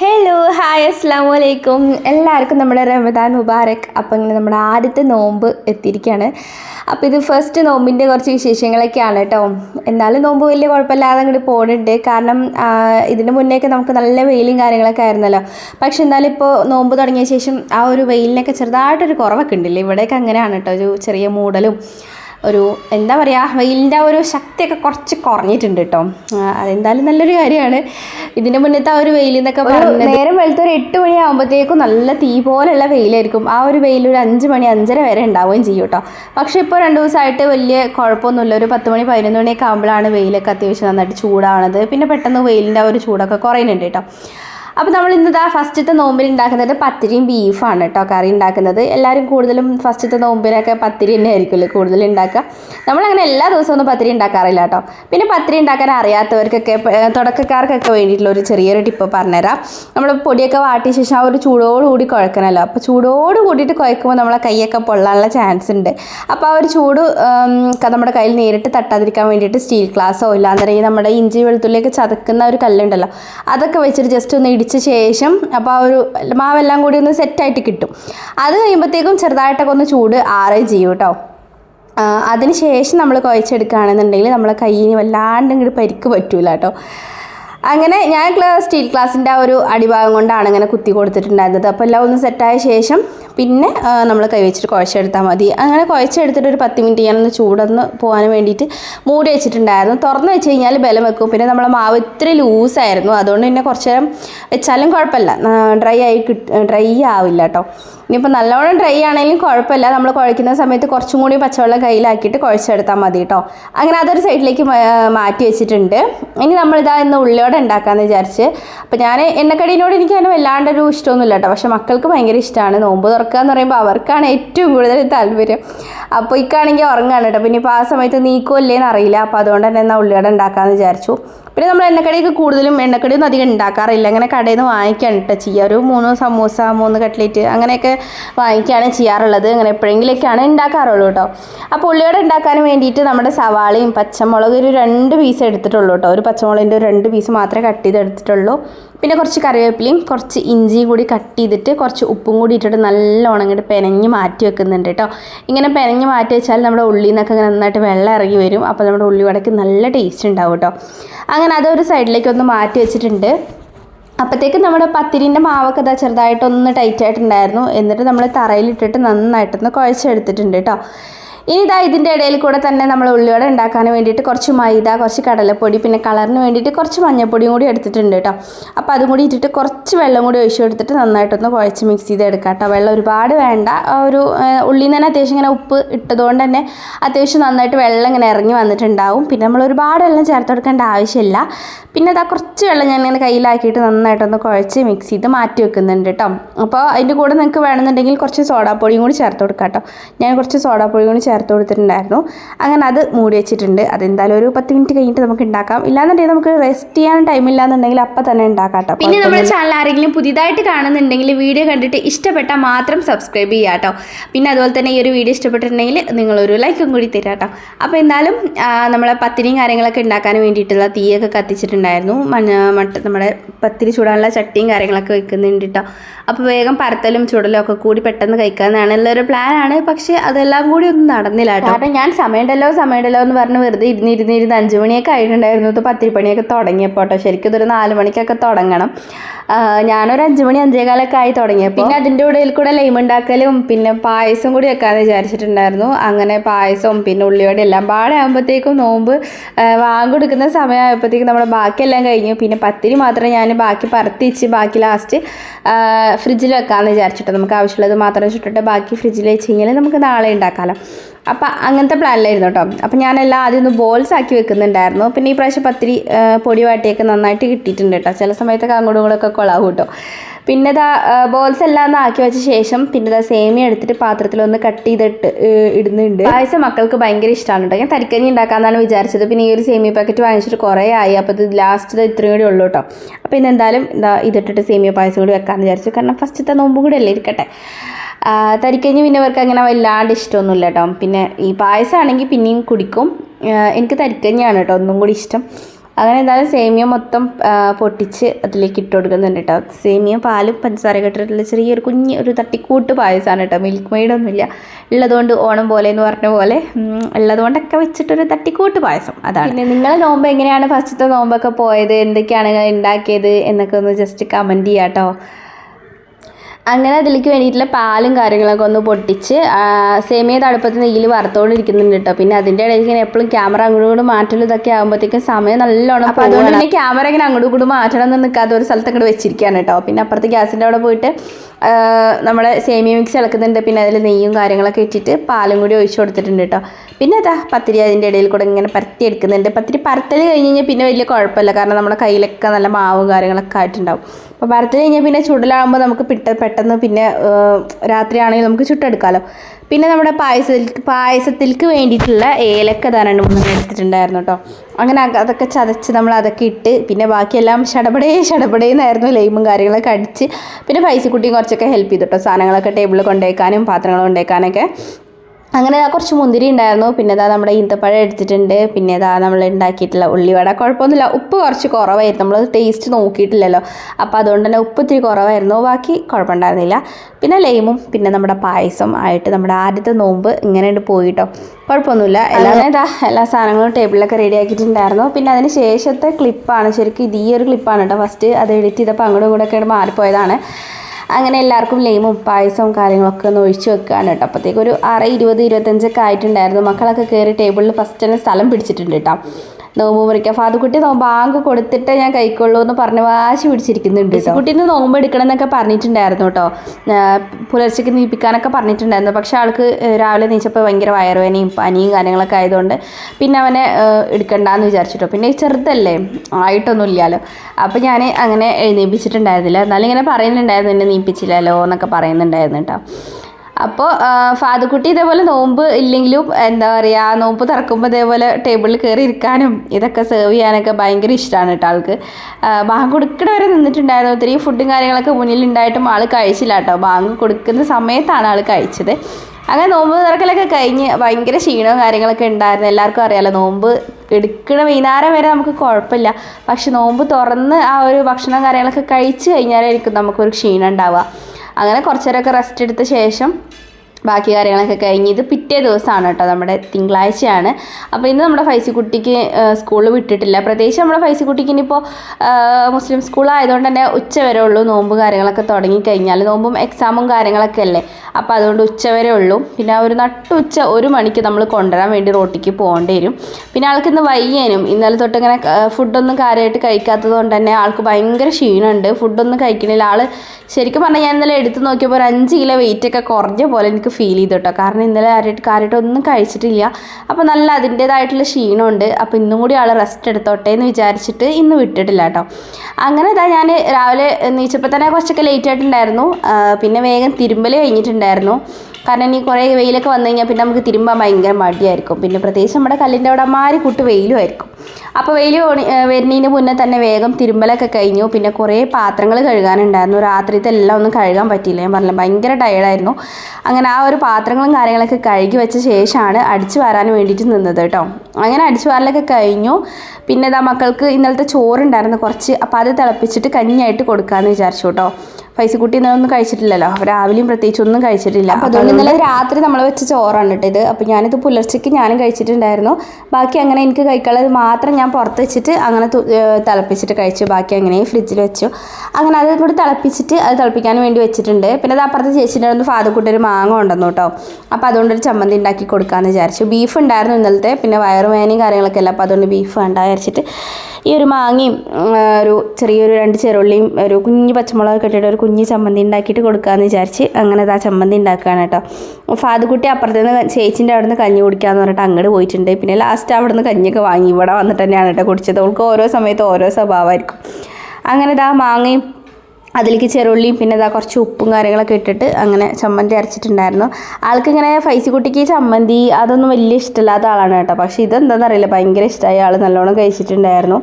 Hello hi അസ്സാം വലൈക്കും എല്ലാവർക്കും നമ്മുടെ റമദാൻ മുബാറക്. അപ്പം ഇങ്ങനെ നമ്മുടെ ആദ്യത്തെ നോമ്പ് എത്തിയിരിക്കുകയാണ് അപ്പോൾ ഇത് ഫസ്റ്റ് നോമ്പിന്റെ കുറച്ച് വിശേഷങ്ങളൊക്കെയാണ് കേട്ടോ എന്നാലും നോമ്പ് വലിയ കുഴപ്പമില്ലാതെ അങ്ങോട്ട് പോകുന്നുണ്ട് കാരണം ഇതിന് മുന്നേയൊക്കെ നമുക്ക് നല്ല വെയിലും കാര്യങ്ങളൊക്കെ ആയിരുന്നല്ലോ. പക്ഷെ എന്നാലും ഇപ്പോൾ നോമ്പ് തുടങ്ങിയ ശേഷം ആ ഒരു വെയിലിനൊക്കെ ചെറുതായിട്ടൊരു കുറവൊക്കെ ഉണ്ടല്ലോ? ഇവിടെയൊക്കെ അങ്ങനെയാണ് കേട്ടോ ഒരു ചെറിയ മൂടലും ഒരു എന്താ പറയുക വെയിലിന്റെ ആ ഒരു ശക്തിയൊക്കെ കുറച്ച് കുറഞ്ഞിട്ടുണ്ട് കേട്ടോ അതെന്തായാലും നല്ലൊരു കാര്യമാണ്. ഇതിന്റെ മുന്നത്തെ ആ ഒരു വെയിൽ എന്നൊക്കെ പറഞ്ഞത് നേരം വെളുത്ത ഒരു എട്ട് മണി ആകുമ്പോഴത്തേക്കും നല്ല തീ പോലെയുള്ള വെയിലായിരിക്കും. ആ ഒരു വെയിൽ ഒരു അഞ്ച് മണി അഞ്ചര വരെ ഉണ്ടാവുകയും ചെയ്യും കേട്ടോ പക്ഷേ ഇപ്പോൾ രണ്ട് ദിവസമായിട്ട് വലിയ കുഴപ്പമൊന്നുമില്ല. ഒരു പത്ത് മണി പതിനൊന്ന് മണിയൊക്കെ ആകുമ്പോഴാണ് വെയിലൊക്കെ അത്യാവശ്യം നന്നായിട്ട് ചൂടാണത് പിന്നെ പെട്ടെന്ന് വെയിലിന്റെ ആ ഒരു ചൂടൊക്കെ കുറയുന്നുണ്ട് കേട്ടോ അപ്പോൾ നമ്മൾ ഇന്നത്തെ ഫസ്റ്റത്തെ നോമ്പിൽ ഉണ്ടാക്കുന്നത് പത്തിരിയും ബീഫാണ് കേട്ടോ കറി ഉണ്ടാക്കുന്നത് എല്ലാവരും കൂടുതലും ഫസ്റ്റത്തെ നോമ്പിനൊക്കെ പത്തിരി തന്നെ ആയിരിക്കുമല്ലോ കൂടുതൽ ഉണ്ടാക്കുക നമ്മളങ്ങനെ എല്ലാ ദിവസവും ഒന്നും പത്തിരി ഉണ്ടാക്കാറില്ല കേട്ടോ പിന്നെ പത്തിരി ഉണ്ടാക്കാൻ അറിയാത്തവർക്കൊക്കെ തുടക്കക്കാർക്കൊക്കെ വേണ്ടിയിട്ടുള്ള ഒരു ചെറിയൊരു ടിപ്പ് പറഞ്ഞുതരാം. നമ്മൾ പൊടിയൊക്കെ വാട്ടിയ ശേഷം ആ ഒരു ചൂടോടുകൂടി കുഴക്കണമല്ലോ അപ്പോൾ ചൂടോട് കൂടിയിട്ട് കുഴക്കുമ്പോൾ നമ്മളെ കൈയൊക്കെ പൊള്ളാനുള്ള ചാൻസ് ഉണ്ട്. അപ്പോൾ ആ ഒരു ചൂട് നമ്മുടെ കയ്യിൽ നേരിട്ട് തട്ടാതിരിക്കാൻ വേണ്ടിയിട്ട് സ്റ്റീൽ ഗ്ലാസ്സോ ഇല്ലാന്നുണ്ടെങ്കിൽ നമ്മുടെ ഇഞ്ചി വെളുത്തുള്ളിയൊക്കെ ചതക്കുന്ന ഒരു കല്ലുണ്ടല്ലോ. അതൊക്കെ വെച്ചിട്ട് ജസ്റ്റ് ഒന്ന് ഇടിച്ച ശേഷം അപ്പോൾ ആ ഒരു മാവെല്ലാം കൂടി ഒന്ന് സെറ്റായിട്ട് കിട്ടും. അത് കഴിയുമ്പോഴത്തേക്കും ചെറുതായിട്ടൊക്കെ ഒന്ന് ചൂട് ആറേ ചെയ്യും കേട്ടോ അതിന് ശേഷം നമ്മൾ കുഴച്ചെടുക്കുകയാണെന്നുണ്ടെങ്കിൽ നമ്മളെ കയ്യിന് വല്ലാണ്ട് പരിക്ക് പറ്റൂല കേട്ടോ അങ്ങനെ ഞാൻ സ്റ്റീൽ ഗ്ലാസിന്റെ ആ ഒരു അടിഭാഗം കൊണ്ടാണ് അങ്ങനെ കുത്തി കൊടുത്തിട്ടുണ്ടായിരുന്നത്. അപ്പോൾ എല്ലാം ഒന്ന് സെറ്റായ ശേഷം പിന്നെ നമ്മൾ കൈവച്ചിട്ട് കുഴച്ചെടുത്താൽ മതി. അങ്ങനെ കുഴച്ചെടുത്തിട്ട് ഒരു പത്ത് മിനിറ്റ് ഞാനൊന്ന് ചൂടൊന്ന് പോകാൻ വേണ്ടിയിട്ട് മൂടി വെച്ചിട്ടുണ്ടായിരുന്നു. തുറന്ന് വെച്ച് കഴിഞ്ഞാൽ ബലം വെക്കും. പിന്നെ നമ്മളെ മാവ് ഇത്ര ലൂസായിരുന്നു അതുകൊണ്ട് പിന്നെ കുറച്ച് നേരം വെച്ചാലും കുഴപ്പമില്ല. ഡ്രൈ ആയി കിട്ട് ഡ്രൈ ആവില്ല കേട്ടോ. ഇനിയിപ്പോൾ നല്ലോണം ഡ്രൈ ആണെങ്കിലും കുഴപ്പമില്ല. നമ്മൾ കുഴക്കുന്ന സമയത്ത് കുറച്ചും കൂടി പച്ചവെള്ളം കയ്യിലാക്കിയിട്ട് കുഴച്ചെടുത്താൽ മതി കേട്ടോ. അങ്ങനെ അതൊരു സൈഡിലേക്ക് മാറ്റി വെച്ചിട്ടുണ്ട്. ഇനി നമ്മളിതാ ഇന്ന് ഉള്ളിയോടെ ഉണ്ടാക്കാമെന്ന് വിചാരിച്ച്. അപ്പോൾ ഞാൻ എണ്ണക്കടീനോട് എനിക്ക് അങ്ങനെ വല്ലാണ്ടൊരു ഇഷ്ടമൊന്നുമില്ല കേട്ടോ. പക്ഷേ മക്കൾക്ക് ഭയങ്കര ഇഷ്ടമാണ് നോമ്പ് തുറക്കുക എന്ന് പറയുമ്പോൾ അവർക്കാണ് ഏറ്റവും കൂടുതൽ താല്പര്യം. അപ്പോൾ ഇക്കാണെങ്കിൽ ഉറങ്ങാണ് കേട്ടോ. പിന്നെ ഇപ്പോൾ ആ സമയത്ത് നീക്കുമല്ലേന്ന് അറിയില്ല. അപ്പോൾ അതുകൊണ്ട് തന്നെ എന്നാൽ ഉള്ളിയോടെ ഉണ്ടാക്കാമെന്ന് വിചാരിച്ചു. പിന്നെ നമ്മൾ എണ്ണക്കടിയൊക്കെ കൂടുതലും എണ്ണക്കടിയൊന്നും അധികം ഉണ്ടാക്കാറില്ല. അങ്ങനെ കടയിൽ നിന്ന് വാങ്ങിക്കാണ് കേട്ടോ ചെയ്യുക. ഒരു മൂന്ന് സമൂസ മൂന്ന് കട്ട്ലേറ്റ് അങ്ങനെയൊക്കെ വാങ്ങിക്കുകയാണ് ചെയ്യാറുള്ളത്. അങ്ങനെ എപ്പോഴെങ്കിലൊക്കെയാണ് ഉണ്ടാക്കാറുള്ളൂ കേട്ടോ. അപ്പോൾ ഉള്ളിയോടെ ഉണ്ടാക്കാൻ വേണ്ടിയിട്ട് നമ്മുടെ സവാളയും പച്ചമുളക് ഒരു രണ്ട് പീസ് എടുത്തിട്ടുള്ളൂ കേട്ടോ. ഒരു പച്ചമുളകിന്റെ ഒരു രണ്ട് പീസ് മാത്രമേ കട്ട് ചെയ്ത് എടുത്തിട്ടുള്ളൂ പിന്നെ കുറച്ച് കറിവേപ്പിലയും കുറച്ച് ഇഞ്ചിയും കൂടി കട്ട് ചെയ്തിട്ട് കുറച്ച് ഉപ്പും കൂടി ഇട്ടിട്ട് നല്ലോണം ഇങ്ങോട്ട് പെനഞ്ഞ് മാറ്റി വെക്കുന്നുണ്ട് കേട്ടോ ഇങ്ങനെ പെനഞ്ഞ് മാറ്റി വെച്ചാൽ നമ്മുടെ ഉള്ളിൽ നിന്നൊക്കെ ഇങ്ങനെ നന്നായിട്ട് വെള്ളം ഇറങ്ങി വരും. അപ്പോൾ നമ്മുടെ ഉള്ളി വടക്ക് നല്ല ടേസ്റ്റ് ഉണ്ടാവും കേട്ടോ അങ്ങനെ അതൊരു സൈഡിലേക്ക് ഒന്ന് മാറ്റി വെച്ചിട്ടുണ്ട്. അപ്പോഴത്തേക്ക് നമ്മുടെ പത്തിരിന്റെ മാവൊക്കെ ഇതാ ചെറുതായിട്ടൊന്ന് ടൈറ്റ് ആയിട്ടുണ്ടായിരുന്നു. എന്നിട്ട് നമ്മൾ തറയിലിട്ടിട്ട് നന്നായിട്ടൊന്ന് കുഴച്ചെടുത്തിട്ടുണ്ട് കേട്ടോ ഇനി ഇതാ ഇതിന്റെ ഇടയിൽ കൂടെ തന്നെ നമ്മൾ ഉള്ളിവട ഉണ്ടാക്കാൻ വേണ്ടിയിട്ട് കുറച്ച് മൈദ കുറച്ച് കടലപ്പൊടി പിന്നെ കളറിന് വേണ്ടിയിട്ട് കുറച്ച് മഞ്ഞൾപ്പൊടിയും കൂടി എടുത്തിട്ടുണ്ട് കേട്ടോ. അപ്പോൾ അതും കൂടി ഇട്ടിട്ട് കുറച്ച് വെള്ളം കൂടി ഒഴിച്ചു കൊടുത്തിട്ട് നന്നായിട്ടൊന്ന് കുഴച്ച് മിക്സ് ചെയ്ത് എടുക്കാം കേട്ടോ. വെള്ളം ഒരുപാട് വേണ്ട. ഒരു ഉള്ളിൽ നിന്ന് തന്നെ അത്യാവശ്യം ഇങ്ങനെ ഉപ്പ് ഇട്ടതുകൊണ്ട് തന്നെ അത്യാവശ്യം നന്നായിട്ട് വെള്ളം ഇങ്ങനെ ഇറങ്ങി വന്നിട്ടുണ്ടാവും. പിന്നെ നമ്മൾ ഒരുപാട് വെള്ളം ചേർത്ത് കൊടുക്കേണ്ട ആവശ്യമില്ല. പിന്നെ അതാ കുറച്ച് വെള്ളം ഞാൻ ഇങ്ങനെ കയ്യിലാക്കിയിട്ട് നന്നായിട്ടൊന്ന് കുഴച്ച് മിക്സ് ചെയ്ത് മാറ്റി വെക്കുന്നുണ്ട് കേട്ടോ. അപ്പോൾ അതിന്റെ കൂടെ നിങ്ങൾക്ക് വേണമെന്നുണ്ടെങ്കിൽ കുറച്ച് സോഡാപ്പൊടിയും കൂടി ചേർത്ത് കൊടുക്കാം കേട്ടോ. ഞാൻ കുറച്ച് സോഡാപ്പൊടിയും കൂടി ചേർത്ത് കൊടുത്തിട്ടുണ്ടായിരുന്നു. അങ്ങനെ അത് മൂടി വെച്ചിട്ടുണ്ട്. അതെന്തായാലും ഒരു പത്ത് മിനിറ്റ് കഴിഞ്ഞിട്ട് നമുക്ക് ഉണ്ടാക്കാം ഇല്ലാന്നുണ്ടെങ്കിൽ നമുക്ക് റെസ്റ്റ് ചെയ്യാൻ ടൈം ഇല്ലാന്നുണ്ടെങ്കിൽ അപ്പം തന്നെ ഉണ്ടാക്കാം കേട്ടോ. പിന്നെ നമ്മുടെ ചാനൽ ആരെങ്കിലും പുതിയതായിട്ട് കാണുന്നുണ്ടെങ്കിൽ വീഡിയോ കണ്ടിട്ട് ഇഷ്ടപ്പെട്ടാൽ മാത്രം സബ്സ്ക്രൈബ് ചെയ്യുക കേട്ടോ. പിന്നെ അതുപോലെ തന്നെ ഈ ഒരു വീഡിയോ ഇഷ്ടപ്പെട്ടിട്ടുണ്ടെങ്കിൽ നിങ്ങളൊരു ലൈക്കും കൂടി തരാം കേട്ടോ. അപ്പോൾ എന്തായാലും നമ്മളെ പത്തിരിയും കാര്യങ്ങളൊക്കെ ഉണ്ടാക്കാൻ വേണ്ടിയിട്ടുള്ള തീയൊക്കെ കത്തിച്ചിട്ടുണ്ടായിരുന്നു. മഞ്ഞ മട്ട നമ്മുടെ പത്തിരി ചൂടാനുള്ള ചട്ടിയും കാര്യങ്ങളൊക്കെ വെക്കുന്നുണ്ട് കേട്ടോ. അപ്പോൾ വേഗം പരത്തലും ചുടലും ഒക്കെ കൂടി പെട്ടെന്ന് കഴിക്കാമെന്നാണ് എല്ലാവരും പ്ലാനാണ് പക്ഷേ അതെല്ലാം കൂടി ഒന്നും നടന്നില്ല കേട്ടോ. കാരണം ഞാൻ സമയമുണ്ടല്ലോ സമയമുണ്ടല്ലോ എന്ന് പറഞ്ഞ് വെറുതെ ഇരുന്നിരുന്നിരുന്ന് അഞ്ച് മണിയൊക്കെ ആയിട്ടുണ്ടായിരുന്നു. ഇത് പത്തിരി പണിയൊക്കെ തുടങ്ങിയപ്പോൾ കേട്ടോ. ശരിക്കും ഇതൊരു നാല് മണിക്കൊക്കെ തുടങ്ങണം. ഞാനൊരു അഞ്ച് മണി അഞ്ചേകാലൊക്കെ ആയി തുടങ്ങിയപ്പോൾ. പിന്നെ അതിന്റെ ഇടയിൽ കൂടെ ലൈം ഉണ്ടാക്കലും പിന്നെ പായസം കൂടി വെക്കാമെന്ന് വിചാരിച്ചിട്ടുണ്ടായിരുന്നു. അങ്ങനെ പായസവും പിന്നെ ഉള്ളിയോടെ എല്ലാം പാടെ ആകുമ്പോഴത്തേക്കും നോമ്പ് വാങ്ങി വാങ്ങ് കൊടുക്കുന്ന സമയമായപ്പോഴത്തേക്കും നമ്മുടെ ബാക്കിയെല്ലാം കഴിഞ്ഞു. പിന്നെ പത്തിരി മാത്രമേ ഞാൻ ബാക്കി പറത്തിച്ച് ബാക്കി ലാസ്റ്റ് ഫ്രിഡ്ജിൽ വെക്കാമെന്ന് വിചാരിച്ചിട്ട് നമുക്ക് ആവശ്യമുള്ളത് മാത്രം ചുട്ടിട്ട് ബാക്കി ഫ്രിഡ്ജിൽ വെച്ച് കഴിഞ്ഞാൽ നമുക്ക് നാളെ ഉണ്ടാക്കാമല്ലോ അപ്പം അങ്ങനത്തെ പ്ലാനിലായിരുന്നു കേട്ടോ അപ്പം ഞാനെല്ലാം ആദ്യം ഒന്ന് ബോൾസ് ആക്കി വെക്കുന്നുണ്ടായിരുന്നു. പിന്നെ ഈ പ്രാവശ്യം പത്തിരി പൊടി വാട്ടിയൊക്കെ നന്നായിട്ട് കിട്ടിയിട്ടുണ്ട് കേട്ടോ ചില സമയത്തൊക്കെ അങ്ങോട്ടും ഇങ്ങോട്ടൊക്കെ കൊളാവും കേട്ടോ പിന്നെ ഇതാ ബോൾസ് എല്ലാം ഒന്ന് ആക്കി വെച്ച ശേഷം പിന്നെ ഇതാ സേമിയ എടുത്തിട്ട് പാത്രത്തിലൊന്ന് കട്ട് ചെയ്തിട്ട് ഇടുന്നുണ്ട്. പായസം മക്കൾക്ക് ഭയങ്കര ഇഷ്ടമാണ് കേട്ടോ ഞാൻ തരിക്കഞ്ഞി ഉണ്ടാക്കാമെന്നാണ് വിചാരിച്ചത്. പിന്നെ ഈ ഒരു സേമിയ പാക്കറ്റ് വാങ്ങിച്ചിട്ട് കുറേ ആയി. അപ്പോൾ ഇത് ലാസ്റ്റ് ഇത്രയും കൂടി ഉള്ളൂ കേട്ടോ അപ്പോൾ ഇന്ന് എന്തായാലും ഇതാ ഇതിട്ടിട്ട് സേമിയ പായസം കൂടി വെക്കാമെന്ന് വിചാരിച്ചു. കാരണം ഫസ്റ്റത്തെ നോമ്പും കൂടി അല്ലേ ഇരിക്കട്ടെ. തരിക്കഞ്ഞി പിന്നെ ഇവർക്ക് അങ്ങനെ വല്ലാണ്ട് ഇഷ്ടമൊന്നുമില്ല കേട്ടോ. പിന്നെ ഈ പായസമാണെങ്കിൽ പിന്നെയും കുടിക്കും. എനിക്ക് തരിക്കഞ്ഞിയാണ് കേട്ടോ ഒന്നും കൂടി ഇഷ്ടം. അങ്ങനെ എന്തായാലും സേമിയ മൊത്തം പൊട്ടിച്ച് അതിലേക്ക് ഇട്ട് കൊടുക്കുന്നുണ്ട് കേട്ടോ. സേമിയ പാലും പഞ്ചസാര ഇട്ടിട്ടുള്ള ചെറിയൊരു കുഞ്ഞ് ഒരു തട്ടിക്കൂട്ട് പായസമാണ് കേട്ടോ. മിൽക്ക് മെയ്ഡൊന്നുമില്ല ഉള്ളതുകൊണ്ട് ഓണം പോലെ എന്ന് പറഞ്ഞ പോലെ ഉള്ളതുകൊണ്ടൊക്കെ വെച്ചിട്ടൊരു തട്ടിക്കൂട്ട് പായസം. അതാണ്. പിന്നെ നിങ്ങൾ നോമ്പ് എങ്ങനെയാണ് ഫസ്റ്റത്തെ നോമ്പൊക്കെ പോയത്? എന്തൊക്കെയാണ് ഉണ്ടാക്കിയത് എന്നൊക്കെ ഒന്ന് ജസ്റ്റ് കമന്റ് ചെയ്യാം കേട്ടോ അങ്ങനെ അതിലേക്ക് വേണ്ടിയിട്ടുള്ള പാലും കാര്യങ്ങളൊക്കെ ഒന്ന് പൊട്ടിച്ച് സേമിയ തടുപ്പത്ത് നെയ്യിൽ വറുത്തോണ്ടിരിക്കുന്നുണ്ട് കേട്ടോ. പിന്നെ അതിന്റെ ഇടയിൽ ഇങ്ങനെ എപ്പോഴും ക്യാമറ അങ്ങോട്ടും ഇങ്ങോട്ടും മാറ്റലും ഇതൊക്കെ ആകുമ്പോഴത്തേക്കും സമയം നല്ലോണം അപ്പോൾ അതുകൊണ്ട് തന്നെ ക്യാമറ ഇങ്ങനെ അങ്ങോട്ടും ഇങ്ങോട്ടും മാറ്റണം എന്ന് നിൽക്കാതെ ഒരു സ്ഥലത്ത് അങ്ങോട്ട് വെച്ചിരിക്കുകയാണ് കേട്ടോ. പിന്നെ അപ്പുറത്ത് ഗ്യാസിന്റെ അവിടെ പോയിട്ട് നമ്മുടെ സേമിയ മിക്സ് ഇളക്കുന്നുണ്ട്. പിന്നെ അതിൽ നെയ്യും കാര്യങ്ങളൊക്കെ ഇട്ടിട്ട് പാലും കൂടി ഒഴിച്ചു കൊടുത്തിട്ടുണ്ട് കേട്ടോ. പിന്നെ അതാ പത്തിരി അതിന്റെ ഇടയിൽ കൂടെ ഇങ്ങനെ പരത്തി എടുക്കുന്നുണ്ട്. പത്തിരി പരത്തൽ കഴിഞ്ഞ് കഴിഞ്ഞാൽ പിന്നെ വലിയ കുഴപ്പമില്ല. കാരണം നമ്മുടെ കയ്യിലൊക്കെ നല്ല മാവും കാര്യങ്ങളൊക്കെ ആയിട്ടുണ്ടാവും. അപ്പോൾ പരത്തൽ കഴിഞ്ഞാൽ പിന്നെ ചുടലാകുമ്പോൾ നമുക്ക് പിട്ട പെട്ടെന്ന് പിന്നെ രാത്രിയാണെങ്കിൽ നമുക്ക് ചുട്ടെടുക്കാമല്ലോ പിന്നെ നമ്മുടെ പായസത്തിൽ പായസത്തിലേക്ക് വേണ്ടിയിട്ടുള്ള ഏലക്ക രണ്ട് മൂന്നെണ്ണം എടുത്തിട്ടുണ്ടായിരുന്നു കേട്ടോ അങ്ങനെ അതൊക്കെ ചതച്ച് നമ്മൾ അതൊക്കെ ഇട്ട് പിന്നെ ബാക്കിയെല്ലാം ഷടപടേ ഷടപടേന്നായിരുന്നു ലൈമും കാര്യങ്ങളൊക്കെ അടിച്ച് പിന്നെ പൈസക്കുട്ടിയും കുറച്ചൊക്കെ ഹെൽപ്പ് ചെയ്തു കേട്ടോ സാധനങ്ങളൊക്കെ ടേബിളിൽ കൊണ്ടേക്കാനും പാത്രങ്ങൾ കൊണ്ടുവയ്ക്കാനൊക്കെ അങ്ങനെ ആ കുറച്ച് മുന്തിരി ഉണ്ടായിരുന്നു. പിന്നെ ഇതാ നമ്മുടെ ഈന്തപ്പഴം എടുത്തിട്ടുണ്ട്. പിന്നെ ഇതാ നമ്മൾ ഉണ്ടാക്കിയിട്ടുള്ള ഉള്ളിവട. കുഴപ്പമൊന്നുമില്ല. ഉപ്പ് കുറച്ച് കുറവായിരുന്നു. നമ്മൾ ടേസ്റ്റ് നോക്കിയിട്ടില്ലല്ലോ. അപ്പോൾ അതുകൊണ്ട് തന്നെ ഉപ്പ് ഇത്തിരി കുറവായിരുന്നു. ബാക്കി കുഴപ്പമുണ്ടായിരുന്നില്ല. പിന്നെ ലൈമും പിന്നെ നമ്മുടെ പായസം ആയിട്ട് നമ്മുടെ ആദ്യത്തെ നോമ്പ് ഇങ്ങനെ പോയിട്ടോ. കുഴപ്പമൊന്നുമില്ല. എല്ലാം ഇതാ എല്ലാ സാധനങ്ങളും ടേബിളിലൊക്കെ റെഡി ആക്കിയിട്ടുണ്ടായിരുന്നു. പിന്നെ അതിന് ശേഷത്തെ ക്ലിപ്പാണ് ശരിക്കും ഇത് ഒരു ക്ലിപ്പാണ് കേട്ടോ. ഫസ്റ്റ് അത് എഡിറ്റ് ചെയ്തപ്പോൾ അങ്ങോട്ടും ഇങ്ങോട്ടൊക്കെ മാറിപ്പോയതാണ്. അങ്ങനെ എല്ലാവർക്കും ലെയിമും പായസവും കാര്യങ്ങളൊക്കെ ഒന്ന് ഒഴിച്ച് വെക്കുകയാണ് കേട്ടോ. അപ്പോഴത്തേക്ക് ഒരു ആറ് ഇരുപത് ഇരുപത്തഞ്ചൊക്കെ ആയിട്ടുണ്ടായിരുന്നു. മക്കളൊക്കെ കയറി ടേബിളിൽ ഫസ്റ്റ് തന്നെ സ്ഥലം പിടിച്ചിട്ടുണ്ട് കേട്ടോ. നോമ്പ് മുറിക്കുക ഫാദുക്കുട്ടി ബാങ്ക് കൊടുത്തിട്ട് ഞാൻ കൈക്കൊള്ളൂ എന്ന് പറഞ്ഞ് വാശി പിടിച്ചിരിക്കുന്നുണ്ട് കേട്ടോ. കുട്ടീന്റെ നോമ്പ് എടുക്കണം എന്നൊക്കെ പറഞ്ഞിട്ടുണ്ടായിരുന്നു കേട്ടോ. പുലർച്ചയ്ക്ക് നീപ്പിക്കാനൊക്കെ പറഞ്ഞിട്ടുണ്ടായിരുന്നു. പക്ഷെ ആൾക്ക് രാവിലെ നീച്ചപ്പോൾ ഭയങ്കര വയറുവേനയും പനിയും കാര്യങ്ങളൊക്കെ ആയതുകൊണ്ട് പിന്നെ അവനെ എടുക്കണ്ടെന്ന് വിചാരിച്ചിട്ടോ. പിന്നെ ചെറുതല്ലേ ആയിട്ടൊന്നും ഇല്ലാലോ അപ്പോൾ ഞാൻ അങ്ങനെ എഴുന്നേപ്പിച്ചിട്ടുണ്ടായിരുന്നില്ല എന്നാലും ഇങ്ങനെ പറയുന്നുണ്ടായിരുന്നു എന്നെ നീപ്പിച്ചില്ലല്ലോ എന്നൊക്കെ പറയുന്നുണ്ടായിരുന്നു കേട്ടോ. അപ്പോൾ ഫാദുക്കുട്ടി ഇതേപോലെ നോമ്പ് ഇല്ലെങ്കിലും എന്താ പറയുക നോമ്പ് തുറക്കുമ്പോൾ ഇതേപോലെ ടേബിളിൽ കയറി ഇരിക്കാനും ഇതൊക്കെ സെർവ് ചെയ്യാനൊക്കെ ഭയങ്കര ഇഷ്ടമാണ് കേട്ടോ ആൾക്ക്. ബാങ്ക് കൊടുക്കണ വരെ നിന്നിട്ടുണ്ടായിരുന്നു. ഒത്തിരി ഫുഡും കാര്യങ്ങളൊക്കെ മുന്നിലുണ്ടായിട്ടും ആൾ കഴിച്ചില്ല കേട്ടോ ബാങ്ക് കൊടുക്കുന്ന സമയത്താണ് ആൾ കഴിച്ചത്. അങ്ങനെ നോമ്പ് തുറക്കലൊക്കെ കഴിഞ്ഞ് ഭയങ്കര ക്ഷീണവും കാര്യങ്ങളൊക്കെ ഉണ്ടായിരുന്നു എല്ലാവർക്കും അറിയാലോ നോമ്പ് എടുക്കണ വൈകുന്നേരം വരെ നമുക്ക് കുഴപ്പമില്ല. പക്ഷെ നോമ്പ് തുറന്ന് ആ ഒരു ഭക്ഷണം കാര്യങ്ങളൊക്കെ കഴിച്ച് കഴിഞ്ഞാലായിരിക്കും നമുക്കൊരു ക്ഷീണം ഉണ്ടാവുക അങ്ങനെ കുറച്ചേരൊക്കെ റെസ്റ്റ് എടുത്ത ശേഷം ബാക്കി കാര്യങ്ങളൊക്കെ കഴിഞ്ഞ് ഇത് പിറ്റേ ദിവസമാണ് കേട്ടോ നമ്മുടെ തിങ്കളാഴ്ചയാണ്. അപ്പോൾ ഇന്ന് നമ്മുടെ ഫൈസിക്കുട്ടിക്ക് സ്കൂളിൽ വിട്ടിട്ടില്ല. പ്രത്യേകിച്ച് നമ്മുടെ ഫൈസിക്കുട്ടിക്ക് ഇനിയിപ്പോൾ മുസ്ലിം സ്കൂളായതുകൊണ്ട് തന്നെ ഉച്ച വരെ ഉള്ളൂ. നോമ്പ് കാര്യങ്ങളൊക്കെ തുടങ്ങി കഴിഞ്ഞാൽ നോമ്പും എക്സാമും കാര്യങ്ങളൊക്കെ അല്ലേ? അപ്പോൾ അതുകൊണ്ട് ഉച്ചവരെ ഉള്ളൂ. പിന്നെ ഒരു നട്ടുച്ച ഒരു മണിക്ക് നമ്മൾ കൊണ്ടുവരാൻ വേണ്ടി റോട്ടിക്ക് പോകേണ്ടി വരും. പിന്നെ ആൾക്ക് ഇന്ന് വയ്യേനും. ഇന്നലെ തൊട്ട് ഇങ്ങനെ ഫുഡൊന്നും കാര്യമായിട്ട് കഴിക്കാത്തത് കൊണ്ട് തന്നെ ആൾക്ക് ഭയങ്കര ക്ഷീണമുണ്ട്. ഫുഡൊന്നും കഴിക്കണില്ല. ആൾ ശരിക്കും പറഞ്ഞാൽ ഞാൻ ഇന്നലെ എടുത്ത് നോക്കിയപ്പോൾ ഒരു അഞ്ച് കിലോ വെയിറ്റ് ഒക്കെ കുറഞ്ഞ പോലെ എനിക്ക് ഫീൽ ചെയ്തു കേട്ടോ. കാരണം ഇന്നലെ ആരായിട്ട് കാര്യമായിട്ട് ഒന്നും കഴിച്ചിട്ടില്ല. അപ്പോൾ നല്ല അതിന്റേതായിട്ടുള്ള ക്ഷീണമുണ്ട്. അപ്പോൾ ഇന്നും കൂടി ആൾ റെസ്റ്റ് എടുത്തോട്ടെ എന്ന് വിചാരിച്ചിട്ട് ഇന്ന് വിട്ടിട്ടില്ല കേട്ടോ. അങ്ങനെ ഇതാ ഞാൻ രാവിലെ നീച്ചപ്പോൾ തന്നെ കുറച്ചൊക്കെ ലേറ്റ് ആയിട്ടുണ്ടായിരുന്നു. പിന്നെ വേഗം തിരുമ്പൽ കഴിഞ്ഞിട്ടുണ്ടായിരുന്നു. കാരണം ഇനി കുറേ വെയിലൊക്കെ വന്നു കഴിഞ്ഞാൽ പിന്നെ നമുക്ക് തിരുമ്പാൻ ഭയങ്കര മടിയായിരിക്കും. പിന്നെ പ്രത്യേകിച്ച് നമ്മുടെ കല്ലിന്റെ അവിടെ മാറി കൂട്ട് വെയിലും ആയിരിക്കും അപ്പോൾ വെയിൽ വരുന്നതിന് മുന്നേ തന്നെ വേഗം തിരുമ്പലൊക്കെ കഴിഞ്ഞു. പിന്നെ കുറേ പാത്രങ്ങൾ കഴുകാനുണ്ടായിരുന്നു. രാത്രിത്തെ എല്ലാം ഒന്നും കഴുകാൻ പറ്റിയില്ല. ഞാൻ പറഞ്ഞില്ല ഭയങ്കര ടയർഡായിരുന്നു. അങ്ങനെ ആ ഒരു പാത്രങ്ങളും കാര്യങ്ങളൊക്കെ കഴുകി വെച്ച ശേഷമാണ് അടിച്ചു വരാൻ വേണ്ടിയിട്ട് നിന്നത് കേട്ടോ. അങ്ങനെ അടിച്ചു വാരലൊക്കെ കഴിഞ്ഞു. പിന്നെ ഇതാ മക്കൾക്ക് ഇന്നലത്തെ ചോറുണ്ടായിരുന്നു കുറച്ച്. അപ്പോൾ അത് തിളപ്പിച്ചിട്ട് കഞ്ഞിയായിട്ട് കൊടുക്കാമെന്ന് വിചാരിച്ചു കേട്ടോ. പൈസക്കുട്ടി ഇന്നലെ ഒന്നും കഴിച്ചിട്ടില്ലല്ലോ. രാവിലെയും പ്രത്യേകിച്ച് ഒന്നും കഴിച്ചിട്ടില്ല. അതുകൊണ്ട് ഇന്നലെ രാത്രി നമ്മൾ വെച്ച ചോറാണ് കേട്ടോ ഇത്. അപ്പോൾ ഞാനിത് പുലർച്ചയ്ക്ക് ഞാനും കഴിച്ചിട്ടുണ്ടായിരുന്നു. ബാക്കി അങ്ങനെ എനിക്ക് കഴിക്കാനുള്ളത് മാത്രം ഞാൻ പുറത്ത് വെച്ചിട്ട് അങ്ങനെ തിളപ്പിച്ചിട്ട് കഴിച്ചു. ബാക്കി അങ്ങനെ ഫ്രിഡ്ജിൽ വെച്ചു. അങ്ങനെ അത് കൂടി തിളപ്പിച്ചിട്ട് അത് തിളപ്പിക്കാൻ വേണ്ടി വെച്ചിട്ടുണ്ട്. പിന്നെ അത് അപ്പുറത്ത് ചേച്ചിന്റെ ഒന്ന് ഫാദർക്കുട്ടി ഒരു മാങ്ങ ഉണ്ടെന്നു കേട്ടോ. അപ്പോൾ അതുകൊണ്ടൊരു ചമ്മന്തി ഉണ്ടാക്കി കൊടുക്കാമെന്ന് വിചാരിച്ചു. ബീഫ് ഉണ്ടായിരുന്നു ഇന്നലത്തെ. പിന്നെ വയറുവേനയും കാര്യങ്ങളൊക്കെ അല്ല. അപ്പോൾ അതുകൊണ്ട് ബീഫ് വേണ്ട വിചാരിച്ചിട്ട് ഈ ഒരു മാങ്ങയും ഒരു ചെറിയൊരു രണ്ട് ചെറുള്ളിയും ഒരു കുഞ്ഞ് പച്ചമുളക് ഇട്ടിട്ട് ഒരു കുഞ്ഞ് ചമ്മന്തി ഉണ്ടാക്കിയിട്ട് കൊടുക്കാമെന്ന് വിചാരിച്ച് അങ്ങനെ ആ ചമ്മന്തി ഉണ്ടാക്കുകയാണ് കേട്ടോ. ഫാദുക്കുട്ടി അപ്പുറത്തു നിന്ന് ചേച്ചിന്റെ അവിടെ നിന്ന് കഞ്ഞി കുടിക്കാമെന്ന് പറഞ്ഞിട്ട് അങ്ങോട്ട് പോയിട്ടുണ്ട്. പിന്നെ ലാസ്റ്റ് അവിടെ നിന്ന് കഞ്ഞിയൊക്കെ വാങ്ങി ഇവിടെ വന്നിട്ട് തന്നെയാണ് കേട്ടോ കുടിച്ചത്. അവൾക്ക് ഓരോ സമയത്ത് ഓരോ സ്വഭാവമായിരിക്കും. അങ്ങനെ ഇതാ മാങ്ങയും അതിലേക്ക് ചെറുള്ളിയും പിന്നെ ഇതാ കുറച്ച് ഉപ്പും കാര്യങ്ങളൊക്കെ ഇട്ടിട്ട് അങ്ങനെ ചമ്മന്തി അരച്ചിട്ടുണ്ടായിരുന്നു. ആൾക്കിങ്ങനെ ഫൈസിക്കുട്ടിക്ക് ചമ്മന്തി അതൊന്നും വലിയ ഇഷ്ടമില്ലാത്ത ആളാണ് കേട്ടോ. പക്ഷേ ഇതെന്താണെന്ന് അറിയില്ല ഭയങ്കര ഇഷ്ടമായി ആൾ നല്ലോണം കഴിച്ചിട്ടുണ്ടായിരുന്നു.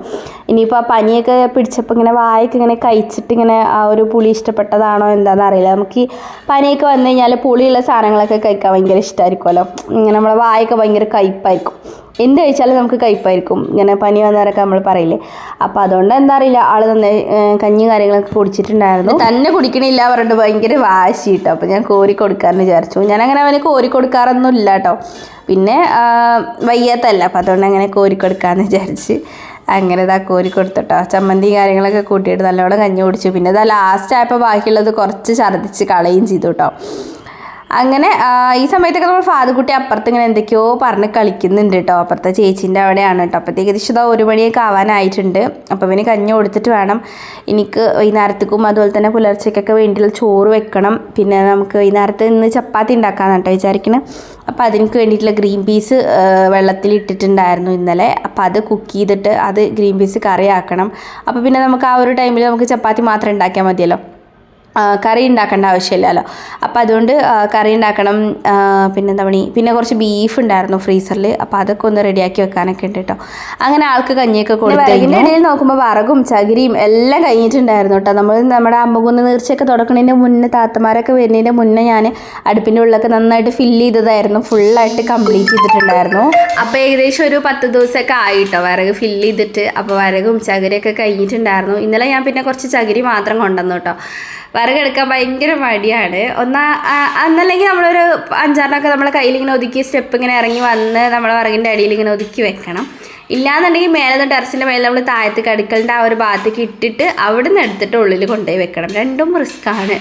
ഇനിയിപ്പോൾ ആ പനിയൊക്കെ പിടിച്ചപ്പോൾ ഇങ്ങനെ വായൊക്കെ ഇങ്ങനെ കഴിച്ചിട്ട് ഇങ്ങനെ ആ ഒരു പുളി ഇഷ്ടപ്പെട്ടതാണോ എന്താണെന്ന് അറിയില്ല നമുക്ക് ഈ പനിയൊക്കെ വന്നു കഴിഞ്ഞാൽ പുളിയുള്ള സാധനങ്ങളൊക്കെ കഴിക്കാൻ ഭയങ്കര ഇഷ്ടമായിരിക്കുമല്ലോ ഇങ്ങനെ നമ്മളെ വായൊക്കെ ഭയങ്കര കയ്പ്പായിരിക്കും എന്ത് കഴിച്ചാലും നമുക്ക് കയ്പ്പായിരിക്കും ഇങ്ങനെ പനി വന്നവരൊക്കെ നമ്മൾ പറയില്ലേ. അപ്പം അതുകൊണ്ട് എന്താ അറിയില്ല. ആൾ നന്നായി കഞ്ഞി കാര്യങ്ങളൊക്കെ കുടിച്ചിട്ടുണ്ടായിരുന്നു. തന്നെ കുടിക്കണില്ല പറഞ്ഞിട്ട് ഭയങ്കര വാശി കേട്ടോ അപ്പം ഞാൻ കോരി കൊടുക്കാമെന്ന് വിചാരിച്ചു. ഞാൻ അങ്ങനെ അവന് കോരി കൊടുക്കാറൊന്നും ഇല്ല കേട്ടോ. പിന്നെ വയ്യാത്തല്ല അപ്പം അതുകൊണ്ട് അങ്ങനെ കോരി കൊടുക്കാമെന്ന് വിചാരിച്ച് അങ്ങനെ ഇതാ കോരി കൊടുത്തിട്ടോ. ചമ്മന്തി കാര്യങ്ങളൊക്കെ കൂട്ടിയിട്ട് നല്ലോണം കഞ്ഞി കുടിച്ചു. പിന്നെ ഇതാ ലാസ്റ്റ് ആയപ്പോൾ ബാക്കിയുള്ളത് കുറച്ച് ഛർദ്ദിച്ച് കളയും ചെയ്തു കേട്ടോ. അങ്ങനെ ഈ സമയത്തൊക്കെ നമ്മൾ ഫാദുക്കുട്ടി അപ്പുറത്ത് ഇങ്ങനെ എന്തൊക്കെയോ പറഞ്ഞ് കളിക്കുന്നുണ്ട് കേട്ടോ അപ്പുറത്തെ ചേച്ചീന്റെ അവിടെയാണ് കേട്ടോ അപ്പോഴത്തേക്ക് ഏകദേശം ഒരു മണിയൊക്കെ ആവാനായിട്ടുണ്ട്. അപ്പോൾ പിന്നെ കഞ്ഞി കൊടുത്തിട്ട് വേണം. എനിക്ക് വൈകുന്നേരത്തേക്കും അതുപോലെ തന്നെ പുലർച്ചയ്ക്കൊക്കെ വേണ്ടിയുള്ള ചോറ് വെക്കണം. പിന്നെ നമുക്ക് വൈകുന്നേരത്ത് ഇന്ന് ചപ്പാത്തി ഉണ്ടാക്കാമെന്ന് കേട്ടോ വിചാരിക്കണം. അപ്പോൾ അതിന് വേണ്ടിയിട്ടുള്ള ഗ്രീൻ പീസ് വെള്ളത്തിൽ ഇട്ടിട്ടുണ്ടായിരുന്നു ഇന്നലെ. അപ്പോൾ അത് കുക്ക് ചെയ്തിട്ട് അത് ഗ്രീൻ പീസ് കറിയാക്കണം. അപ്പോൾ പിന്നെ നമുക്ക് ആ ഒരു ടൈമിൽ നമുക്ക് ചപ്പാത്തി മാത്രം ഉണ്ടാക്കിയാൽ മതിയല്ലോ. കറി ഉണ്ടാക്കേണ്ട ആവശ്യമില്ലല്ലോ. അപ്പോൾ അതുകൊണ്ട് കറി ഉണ്ടാക്കണം പിന്നെ എന്താ പണി? പിന്നെ കുറച്ച് ബീഫ് ഉണ്ടായിരുന്നു ഫ്രീസറിൽ അപ്പോൾ അതൊക്കെ ഒന്ന് റെഡിയാക്കി വെക്കാനൊക്കെ ഉണ്ട് കേട്ടോ അങ്ങനെ ആൾക്ക് കഞ്ഞിയൊക്കെ കൊടുത്തു അതിന്റെ ഇടയിൽ നോക്കുമ്പോൾ വറകും ചകിരിയും എല്ലാം കഴിഞ്ഞിട്ടുണ്ടായിരുന്നു കേട്ടോ നമ്മൾ നമ്മുടെ അമ്പകുന്ന് നീർച്ചയൊക്കെ തുടക്കണതിന്റെ മുന്നേ താത്തമാരൊക്കെ വരുന്നതിന്റെ മുന്നേ ഞാൻ അടുപ്പിന്റെ ഉള്ളിലൊക്കെ നന്നായിട്ട് ഫില്ല് ചെയ്തതായിരുന്നു. ഫുള്ളായിട്ട് കംപ്ലീറ്റ് ചെയ്തിട്ടുണ്ടായിരുന്നു. അപ്പോൾ ഏകദേശം ഒരു പത്ത് ദിവസമൊക്കെ ആയിട്ടോ വിറക് ഫില്ല് ചെയ്തിട്ട്. അപ്പോൾ വിറകും ചകിരിയൊക്കെ കഴിഞ്ഞിട്ടുണ്ടായിരുന്നു. ഇന്നലെ ഞാൻ പിന്നെ കുറച്ച് ചകിരി മാത്രം കൊണ്ടുവന്നു കേട്ടോ വിറകെടുക്കാൻ ഭയങ്കര മടിയാണ്. ഒന്നാ അന്നല്ലെങ്കിൽ നമ്മളൊരു അഞ്ചാറിനൊക്കെ നമ്മളെ കയ്യിൽ ഇങ്ങനെ ഒതുക്കി സ്റ്റെപ്പ് ഇങ്ങനെ ഇറങ്ങി വന്ന് നമ്മളെ വിറകിന്റെ അടിയിൽ ഇങ്ങനെ ഒതുക്കി വെക്കണം. ഇല്ലാന്നുണ്ടെങ്കിൽ മേലെ നിന്ന് ടെറസിന്റെ മേലെ നമ്മൾ താഴത്തേക്ക് അടുക്കളുടെ ആ ഒരു ഭാഗത്തേക്ക് ഇട്ടിട്ട് അവിടെ നിന്ന് എടുത്തിട്ട് ഉള്ളിൽ കൊണ്ടുപോയി വെക്കണം. രണ്ടും റിസ്ക്കാണ്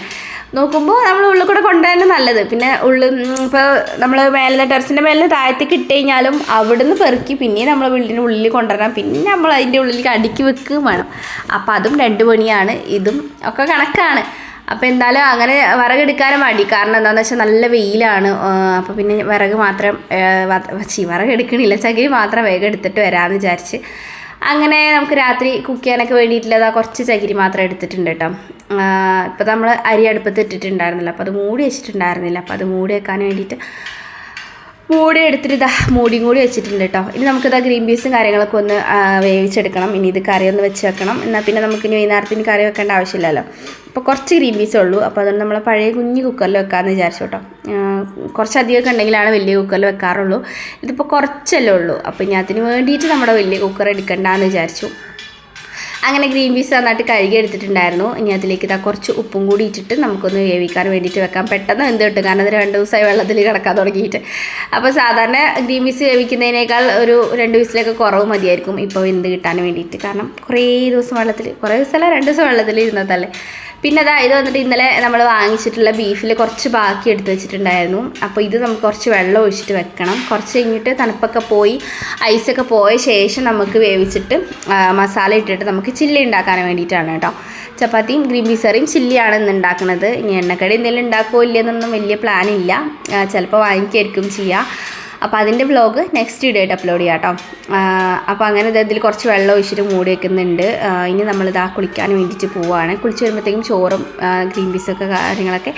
നോക്കുമ്പോൾ നമ്മൾ ഉള്ളിൽ കൂടെ കൊണ്ടുപോയാലും നല്ലത്. പിന്നെ ഉള്ളിൽ ഇപ്പോൾ നമ്മൾ മേലെ ടെറസിന്റെ മേലെ താഴത്തേക്ക് ഇട്ട് കഴിഞ്ഞാലും അവിടുന്ന് പെറുക്കി പിന്നെയും നമ്മൾ വീടിന്റെ ഉള്ളിൽ കൊണ്ടുവരണം. പിന്നെ നമ്മൾ അതിന്റെ ഉള്ളിലേക്ക് അടുക്കി വെക്കുകയും വേണം. അപ്പോൾ അതും രണ്ട് പണിയാണ്. ഇതും ഒക്കെ കണക്കാണ്. അപ്പോൾ എന്തായാലും അങ്ങനെ വിറകെടുക്കാനും മടി. കാരണം എന്താണെന്ന് വെച്ചാൽ നല്ല വെയിലാണ്. അപ്പോൾ പിന്നെ വിറക് മാത്രം ചി വിറക് എടുക്കണില്ല. ചകിരി മാത്രം വേഗം എടുത്തിട്ട് വരാമെന്ന് വിചാരിച്ച്. അങ്ങനെ നമുക്ക് രാത്രി കുക്ക് ചെയ്യാനൊക്കെ വേണ്ടിയിട്ടുള്ളതാ കുറച്ച് ചകിരി മാത്രം എടുത്തിട്ടുണ്ട് കേട്ടോ. ഇപ്പോൾ നമ്മൾ അരി അടുപ്പത്ത് ഇട്ടിട്ടുണ്ടായിരുന്നില്ല. അപ്പോൾ അത് മൂടി വെച്ചിട്ടുണ്ടായിരുന്നില്ല. അപ്പോൾ അത് മൂടി വെക്കാൻ വേണ്ടിയിട്ട് മൂടി എടുത്തിട്ട് ഇതാ മൂടിയും കൂടി വെച്ചിട്ടുണ്ട് കേട്ടോ. ഇനി നമുക്കിതാ ഗ്രീൻ പീസും കാര്യങ്ങളൊക്കെ ഒന്ന് വേവിച്ചെടുക്കണം. ഇനി ഇത് കറി ഒന്ന് വെച്ച് വെക്കണം. എന്നാൽ പിന്നെ നമുക്ക് ഇനി വൈകുന്നേരത്തിന് കറി വെക്കേണ്ട ആവശ്യമില്ലല്ലോ. അപ്പോൾ കുറച്ച് ഗ്രീൻ പീസേ ഉള്ളൂ. അപ്പോൾ അതുകൊണ്ട് നമ്മൾ പഴയ കുഞ്ഞു കുക്കറിൽ വെക്കാമെന്ന് വിചാരിച്ചു കേട്ടോ. കുറച്ചധികമൊക്കെ ഉണ്ടെങ്കിലാണ് വലിയ കുക്കറിൽ വെക്കാറുള്ളൂ. ഇതിപ്പോൾ കുറച്ചല്ലേ ഉള്ളൂ. അപ്പോൾ ഇനി അതിന് വേണ്ടിയിട്ട് നമ്മുടെ വലിയ കുക്കർ എടുക്കണ്ടെന്ന് വിചാരിച്ചു. അങ്ങനെ ഗ്രീൻ പീസ് നന്നായിട്ട് കഴുകി എടുത്തിട്ടുണ്ടായിരുന്നു ഇനി അതിലേക്ക് ഇതാ കുറച്ച് ഉപ്പും കൂടി ഇട്ടിട്ട് നമുക്കൊന്ന് വേവിക്കാൻ വേണ്ടിയിട്ട് വെക്കാം. പെട്ടെന്ന് എന്ത് കിട്ടും. കാരണം അത് രണ്ട് ദിവസമായി വെള്ളത്തിൽ കിടക്കാൻ തുടങ്ങിയിട്ട്. അപ്പോൾ സാധാരണ ഗ്രീൻ പീസ് വേവിക്കുന്നതിനേക്കാൾ ഒരു രണ്ട് ദിവസത്തിലേക്ക് കുറവ് മതിയായിരിക്കും ഇപ്പോൾ എന്ത് കിട്ടാൻ വേണ്ടിയിട്ട്. കാരണം കുറേ ദിവസം വെള്ളത്തിൽ കുറേ ദിവസമല്ല രണ്ട് ദിവസം വെള്ളത്തിൽ ഇരുന്നതല്ലേ? പിന്നെ അതാ ഇത് വന്നിട്ട് ഇന്നലെ നമ്മൾ വാങ്ങിച്ചിട്ടുള്ള ബീഫിൽ കുറച്ച് ബാക്കി എടുത്ത് വെച്ചിട്ടുണ്ടായിരുന്നു. അപ്പോൾ ഇത് നമുക്ക് കുറച്ച് വെള്ളം ഒഴിച്ചിട്ട് വെക്കണം. കുറച്ച് കഴിഞ്ഞിട്ട് തണുപ്പൊക്കെ പോയി ഐസൊക്കെ പോയ ശേഷം നമുക്ക് വേവിച്ചിട്ട് മസാല ഇട്ടിട്ട് നമുക്ക് ചില്ലി ഉണ്ടാക്കാൻ വേണ്ടിയിട്ടാണ് കേട്ടോ. ചപ്പാത്തിയും ഗ്രീൻ പീസറിയും ചില്ലിയാണ് ഇന്ന് ഉണ്ടാക്കുന്നത്. ഇനി എണ്ണക്കടി എന്തെങ്കിലും ഉണ്ടാക്കുമോ ഇല്ലയെന്നൊന്നും വലിയ പ്ലാൻ ഇല്ല. ചിലപ്പോൾ വാങ്ങിക്കായിരിക്കും ചെയ്യുക അപ്പോൾ അതിന്റെ വ്ലോഗ് നെക്സ്റ്റ് വീഡിയോ ആയിട്ട് അപ്ലോഡ് ചെയ്യാം കേട്ടോ അപ്പോൾ അങ്ങനെ ഇത് ഇതിൽ കുറച്ച് വെള്ളം ഒഴിച്ചിട്ട് മൂടി വെക്കുന്നുണ്ട്. ഇനി നമ്മളിതാ കുളിക്കാൻ വേണ്ടിയിട്ട് പോവുകയാണ് കുളിച്ച് വരുമ്പോഴത്തേക്കും ചോറും ഗ്രീൻ പീസൊക്കെ കാര്യങ്ങളൊക്കെ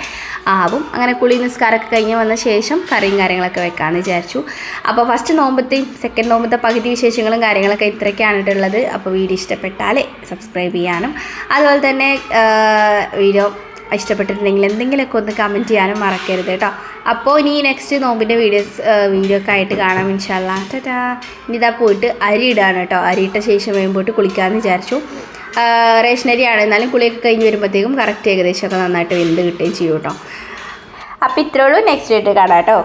ആവും. അങ്ങനെ കുളി നിസ്കാരമൊക്കെ കഴിഞ്ഞ് വന്ന ശേഷം കറിയും കാര്യങ്ങളൊക്കെ വെക്കാമെന്ന് വിചാരിച്ചു. അപ്പോൾ ഫസ്റ്റ് നോമ്പത്തെയും സെക്കൻഡ് നോമ്പത്തെ പകുതി വിശേഷങ്ങളും കാര്യങ്ങളൊക്കെ ഇത്രയൊക്കെയാണ് ഉള്ളത്. അപ്പോൾ വീഡിയോ ഇഷ്ടപ്പെട്ടാലേ സബ്സ്ക്രൈബ് ചെയ്യാനും. അതുപോലെ തന്നെ വീഡിയോ ഇഷ്ടപ്പെട്ടിട്ടുണ്ടെങ്കിൽ എന്തെങ്കിലുമൊക്കെ ഒന്ന് കമന്റ് ചെയ്യാനും മറക്കരുത് കേട്ടോ. അപ്പോൾ ഇനി നെക്സ്റ്റ് നോമ്പിന്റെ വീഡിയോസ് വീഡിയോ ഒക്കെ ആയിട്ട് കാണാം ഇൻഷാല്ല ടാറ്റാ ഇനി ഇതാ പോയിട്ട് അരി ഇടാണ് കേട്ടോ. അരി ഇട്ട ശേഷം വരുമ്പോട്ട് കുളിക്കാമെന്ന് വിചാരിച്ചു. റേഷനരിയാണ് എന്നാലും കുളിയൊക്കെ കഴിഞ്ഞ് വരുമ്പോഴത്തേക്കും കറക്റ്റ് ഏകദേശമൊക്കെ നന്നായിട്ട് വെന്ത് കിട്ടുകയും ചെയ്യും കേട്ടോ. അപ്പോൾ ഇത്രയുള്ളൂ നെക്സ്റ്റ് ഡേറ്റ് കാണാം കേട്ടോ.